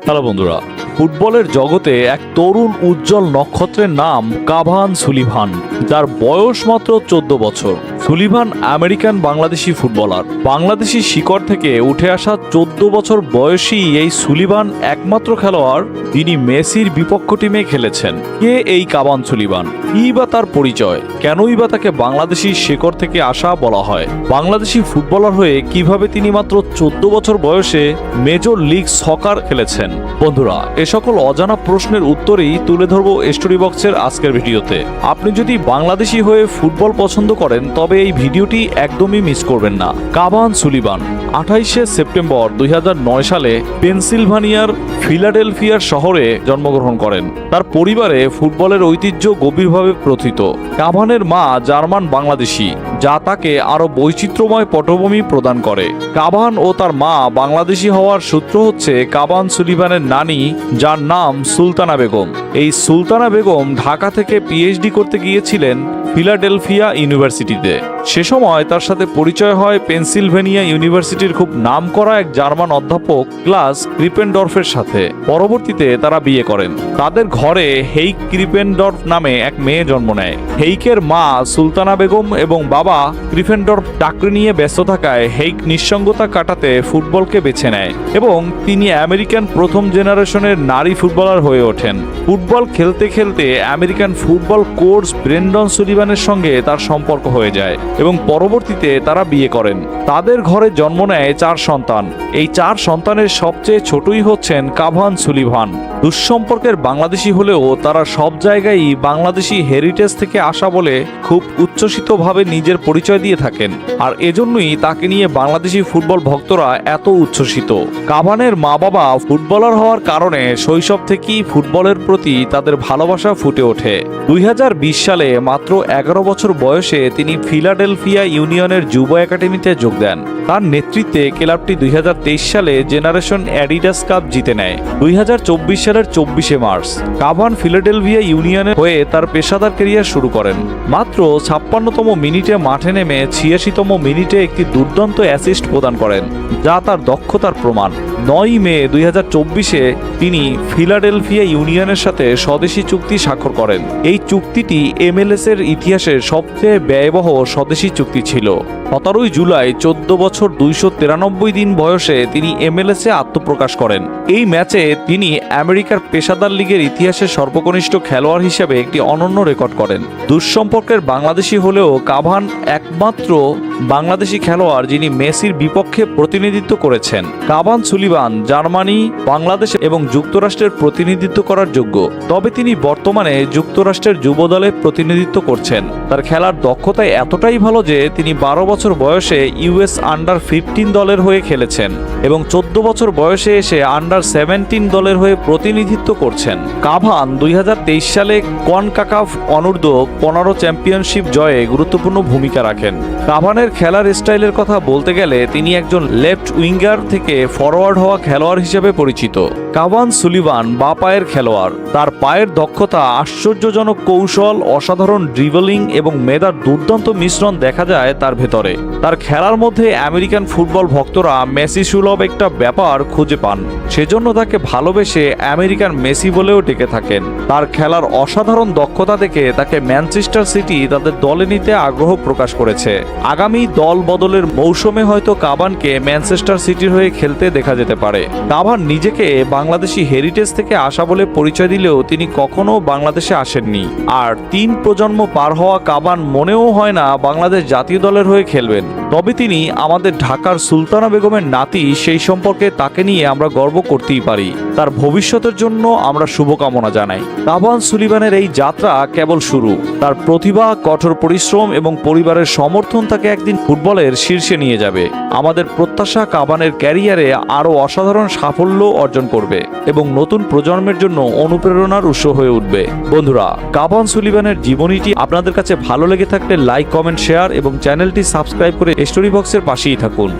Hello বন্ধুরা, ফুটবলের জগতে এক তরুণ উজ্জ্বল নক্ষত্রের নাম কাভান সুলিভান, যার বয়স মাত্র চোদ্দ বছর। Sullivan American Bangladeshi footballer. Bangladeshi শিকড় থেকে উঠে আসা চোদ্দ বছর বয়সী এই সুলিভান একমাত্র খেলোয়াড় যিনি মেসির বিপক্ষ টিমে খেলেছেন। কে এই কাবান সুলিভান? কি বা তার পরিচয়? কেনই বা তাকে বাংলাদেশি শেকড় থেকে আসা বলা হয়? বাংলাদেশি ফুটবলার হয়ে কীভাবে তিনি মাত্র চোদ্দ বছর বয়সে মেজর লিগ সকার খেলেছেন? বন্ধুরা, এ সকল অজানা প্রশ্নের উত্তরেই তুলে ধরবো স্টোরি বক্সের আজকের ভিডিওতে। আপনি যদি বাংলাদেশি হয়ে ফুটবল পছন্দ করেন, তবে এই ভিডিওটি একদমই মিস করবেন না। কাবান সুলিবান আঠাইশে সেপ্টেম্বর দুই হাজার নয় সালে পেনসিলভানিয়ার ফিলাডেলফিয়ার শহরে জন্মগ্রহণ করেন। তার পরিবারে ফুটবলের ঐতিহ্য গভীরভাবে প্রথিত। কাভানের মা জার্মান বাংলাদেশি। যা তাকে আরও বৈচিত্র্যময় পটভূমি প্রদান করে। কাবান ও তার মা বাংলাদেশি হওয়ার সূত্র হচ্ছে কাবান সুলিভানের নানি, যার নাম সুলতানা বেগম। এই সুলতানা বেগম ঢাকা থেকে পিএইচডি করতে গিয়েছিলেন ফিলাডেলফিয়া ইউনিভার্সিটিতে। সে সময় তার সাথে পরিচয় হয় পেনসিলভেনিয়া ইউনিভার্সিটির খুব নামকরা এক জার্মান অধ্যাপক ক্লাস ক্রিপেনডর্ফের সাথে। পরবর্তীতে তারা বিয়ে করেন। তাদের ঘরে হেইক ক্রিপেনডর্ফ নামে এক মেয়ে জন্ম নেয়। হেইকের মা সুলতানা বেগম এবং বাবা ক্রিফেনডর্ফ চাকরি নিয়ে ব্যস্ত থাকায় হেইক নিঃসঙ্গতা কাটাতে ফুটবলকে বেছে নেয় এবং তিনি আমেরিকান প্রথম জেনারেশনের নারী ফুটবলার হয়ে ওঠেন। ফুটবল খেলতে খেলতে আমেরিকান ফুটবল কোচ ব্রেন্ডন সুলিভানের সঙ্গে তার সম্পর্ক হয়ে যায় এবং পরবর্তীতে তারা বিয়ে করেন। তাদের ঘরে জন্ম নেয় চার সন্তান। এই চার সন্তানের সবচেয়ে ছোটই হচ্ছেন কাভান সুলিভান। দুঃসম্পর্কের বাংলাদেশি হলেও তারা সব জায়গায়ই বাংলাদেশি হেরিটেজ থেকে আসা বলে খুব উচ্ছ্বসিতভাবে নিজের পরিচয় দিয়ে থাকেন। আর এজন্যই তাকে নিয়ে বাংলাদেশি ফুটবল ভক্তরা এত উচ্ছ্বসিত। কাভানের মা বাবা ফুটবলার হওয়ার কারণে শৈশব থেকেই ফুটবলের প্রতি তাদের ভালোবাসা ফুটে ওঠে। দুই হাজার বিশ সালে মাত্র এগারো বছর বয়সে তিনি ফিলাডেলফিয়া ইউনিয়নের যুব একাডেমিতে যোগ দেন। তার নেতৃত্বে ক্লাবটি দুই সালে জেনারেশন অ্যাডিডাস কাপ জিতে নেয়। দুই সালের চব্বিশে মার্চ, কাভান ফিলাডেলফিয়া ইউনিয়নের হয়ে তার পেশাদার কেরিয়ার শুরু করেন। মাত্র ছাপ্পান্নতম মিনিটে মাঠে নেমে ছিয়াশিতম মিনিটে একটি দুর্দান্ত অ্যাসিস্ট প্রদান করেন, যা তার দক্ষতার প্রমাণ। নয় মে দুই তিনি ফিলাডেলফিয়া ইউনিয়নের সাথে স্বদেশী চুক্তি স্বাক্ষর করেন। এই চুক্তিটি এমএলএস এর ইতিহাসের সবচেয়ে ব্যয়বহ স্বদেশী চুক্তি ছিল। সতেরোই জুলাই চোদ্দ বছর দুইশো তিরানব্বই দিন বয়সে তিনি এমএলএস এ আত্মপ্রকাশ করেন। এই ম্যাচে তিনি আমেরিকার পেশাদার লীগের ইতিহাসে সর্বকনিষ্ঠ খেলোয়াড় হিসেবে একটি অনন্য রেকর্ড করেন। দুঃসম্পর্কের বাংলাদেশি হলেও কাভান একমাত্র বাংলাদেশি খেলোয়াড় যিনি মেসির বিপক্ষে প্রতিনিধিত্ব করেছেন। কাভান সুলিবান জার্মানি, বাংলাদেশ এবং যুক্তরাষ্ট্রের প্রতিনিধিত্ব করার যোগ্য তবে তিনি বর্তমানে যুক্তরাষ্ট্রের যুব দলে প্রতিনিধিত্ব করছেন। তার খেলার দক্ষতায় এতটাই ভালো যে তিনি বারো বছর বয়সে ইউএস আন্ডার ফিফটিন দলের হয়ে খেলেছেন এবং চোদ্দ বছর বয়সে এসে আন্ডার সেভেন্টিন দলের হয়ে প্রতিনিধিত্ব করছেন। কাভান দুই হাজার তেইশ সালে কনকাকাফ অনূর্ধ্ব পনেরো চ্যাম্পিয়নশিপ জয়ে গুরুত্বপূর্ণ ভূমিকা রাখেন। কাভানের খেলার স্টাইলের কথা বলতে গেলে তিনি একজন লেফট উইঙ্গার থেকে ফরওয়ার্ড হওয়া খেলোয়াড় হিসেবে পরিচিত। কাভান সুলিভান বা পায়ের খেলোয়াড়। তার পায়ের দক্ষতা আশ্চর্যজনক কৌশল, অসাধারণ ড্রিবলিং এবং মেধার দুর্দান্ত মিশ্রণ দেখা যায় তার ভেতরে। তার খেলার মধ্যে আমেরিকান ফুটবল ভক্তরা মেসি সুলভ একটা ব্যাপার খুঁজে পান। সেজন্য তাকে ভালোবেসে আমেরিকান মেসি বলেও ডেকে থাকেন। তার খেলার অসাধারণ দক্ষতা দেখে তাকে ম্যানচেস্টার সিটি তাদের দলে নিতে আগ্রহ প্রকাশ করেছে। আগামী দল বদলের মৌসুমে হয়তো কাবানকে ম্যানচেস্টার সিটির হয়ে খেলতে দেখা যেতে পারে। কাবান নিজেকে বাংলাদেশি হেরিটেজ থেকে আসা বলে পরিচয় দিলেও তিনি কখনো বাংলাদেশে আসেননি। আর তিন প্রজন্ম পার হওয়া কাবান মনেও হয় না বাংলাদেশ জাতীয় দলের হয়ে খেলবেন। তবে তিনি আমাদের ঢাকার সুলতানা বেগমের নাতি, সেই সম্পর্কে তাকে নিয়ে আমরা গর্ব করতেই পারি। তার ভবিষ্যতের জন্য আমরা শুভকামনা জানাই। কাবান সুলিবানের এই যাত্রা কেবল শুরু। তার প্রতিভা, কঠোর পরিশ্রম এবং পরিবারের সমর্থন তাকে একদিন ফুটবলের শীর্ষে নিয়ে যাবে। আমাদের প্রত্যাশা কাবানের ক্যারিয়ারে আরও অসাধারণ সাফল্য অর্জন করবে এবং নতুন প্রজন্মের জন্য অনুপ্রেরণার উৎস হয়ে উঠবে। বন্ধুরা কাবান সুলিবানের জীবনীটি আপনাদের কাছে ভালো লেগে থাকলে লাইক, কমেন্ট, শেয়ার এবং চ্যানেলটি সাবস্ক্রাইব করে স্টোরি বক্সের পাশেই থাকুন।